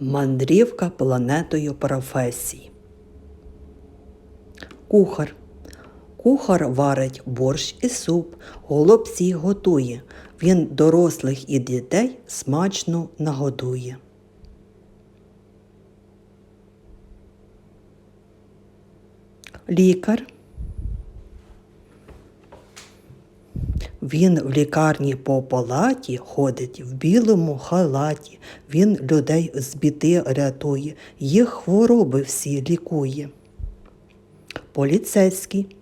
Мандрівка планетою професій. Кухар. Кухар варить борщ і суп, голубці готує. Він дорослих і дітей смачно нагодує. Лікар. Він в лікарні по палаті ходить в білому халаті. Він людей з біди рятує, їх хвороби всі лікує. Поліцейський.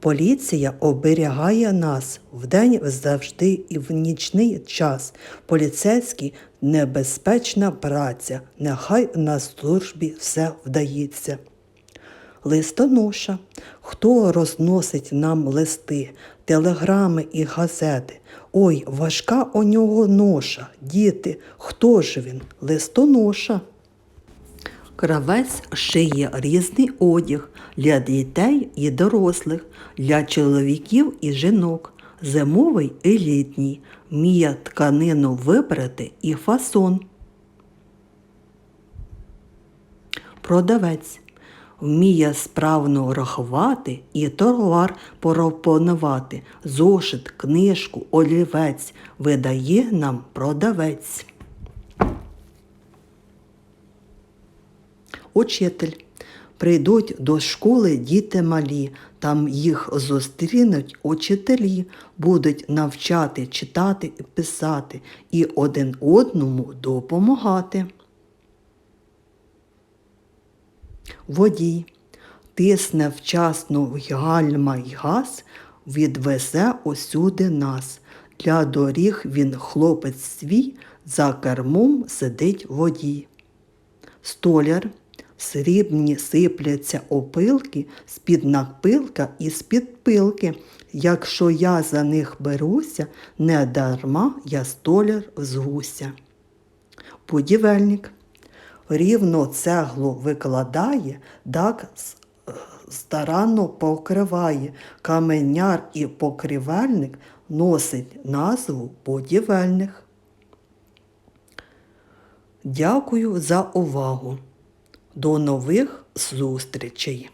Поліція оберігає нас вдень завжди і в нічний час. Поліцейський небезпечна праця, нехай на службі все вдається. Листоноша. Хто розносить нам листи, телеграми і газети? Ой, важка у нього ноша. Діти, хто ж він? Листоноша. Кравець шиє різний одяг для дітей і дорослих, для чоловіків і жінок, зимовий і літній, вміє тканину вибрати і фасон. Продавець вміє справно рахувати і товар пропонувати. Зошит, книжку, олівець видає нам продавець. Учитель. Прийдуть до школи діти малі, там їх зустрінуть учителі, будуть навчати читати і писати і один одному допомагати. Водій тисне вчасно в гальма й газ, відвезе усюди нас. Для доріг він хлопець свій, за кермом сидить водій. Столяр срібні сипляться опилки з-під напилка і з-під пилки. Якщо я за них беруся, не дарма я столяр звуся. Будівельник рівно цеглу викладає, так старанно покриває. Каменяр і покривельник носить назву будівельних. Дякую за увагу. До нових зустрічей!